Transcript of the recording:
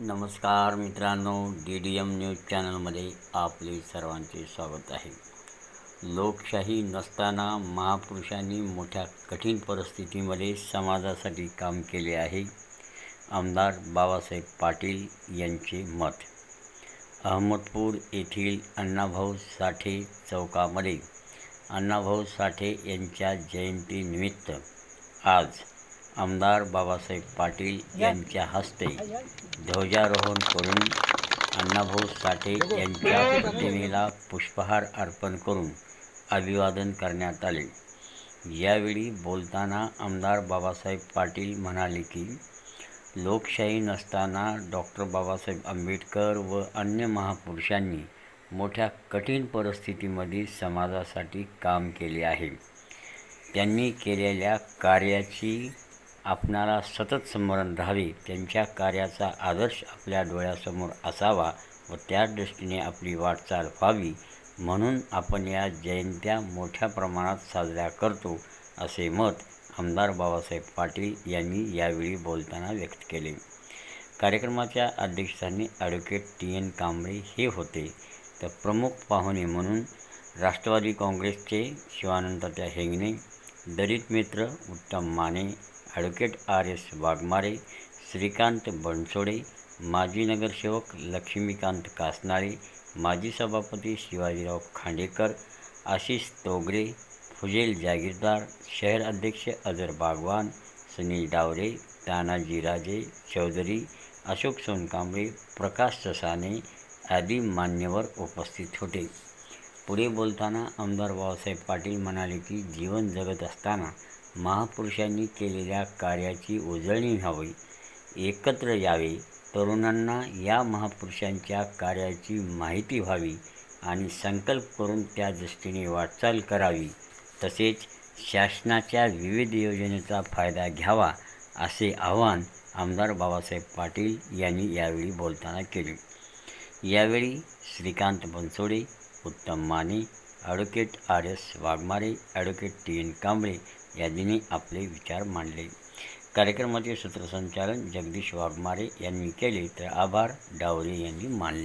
नमस्कार मित्रांनो D D M news चॅनलमध्ये आपले सर्वांचे स्वागत आहे. लोकशाही नसताना महापुरुषांनी मोठ्या कठीण परिस्थितीमध्ये समाजासाठी काम केले आहे आमदार बाबासाहेब पाटील यांचे मत. अहमदपूर येथील अण्णाभाऊ साठे चौकामध्ये अण्णाभाऊ साठे यांच्या जयंतीनिमित्त आज आमदार बाबासाहेब पाटील यांच्या हस्ते ध्वजारोहण करून अण्णाभाऊ साठे यांच्या प्रतिमेला पुष्पहार अर्पण करून अभिवादन करण्यात आले. यावेळी बोलताना आमदार बाबासाहेब पाटील म्हणाले की लोकशाही नसताना डॉक्टर बाबासाहेब आंबेडकर व अन्य महापुरुषांनी मोठ्या कठीण परिस्थितीमध्ये समाजासाठी काम केले आहे. त्यांनी केलेल्या कार्याची आपणाला सतत स्मरण राहावे त्यांच्या कार्याचा आदर्श आपल्या डोळ्यासमोर असावा व त्या दृष्टीने आपली वाटचाल व्हावी. म्हणून आपण या जयंत्या मोठ्या प्रमाणात साजऱ्या करतो असे मत आमदार बाबासाहेब पाटील यांनी यावेळी बोलताना व्यक्त केले. कार्यक्रमाच्या अध्यक्षस्थानी ॲडव्होकेट टी एन कांबळे हे होते. तर प्रमुख पाहुणे म्हणून राष्ट्रवादी काँग्रेसचे शिवानंदत्या हेंगणे दलित मित्र Uttam Mane advocate R S Waghmare Shrikant Bansode माजी नगरसेवक लक्ष्मीकांत कासनाळे माजी सभापती शिवाजीराव खांडेकर आशिष तोगरे फुजेल जागीरदार शहर अध्यक्ष अजर बागवान सुनील डावरे तानाजी राजे चौधरी अशोक सोनकांबळे प्रकाश ससाने आदी मान्यवर उपस्थित होते. पुढे बोलताना आमदार बाबासाहेब पाटील म्हणाले की जीवन जगत असताना महापुरुषांनी केलेल्या कार्याची उजळणी व्हावी एकत्र यावे. तरुणांना या महापुरुषांच्या कार्याची माहिती व्हावी आणि संकल्प करून त्या दृष्टीने वाटचाल करावी. तसेच शासनाच्या विविध योजनेचा फायदा घ्यावा असे आवाहन आमदार बाबासाहेब पाटील यांनी यावेळी बोलताना केले. यावेळी Shrikant Bansode Uttam Mane advocate R S Waghmare advocate T N Kamble यांनी आपले विचार मांडले. कार्यक्रमाचे सूत्रसंचालन जगदीश वाघमारे यांनी केले तर आभार डावरे यांनी मानले.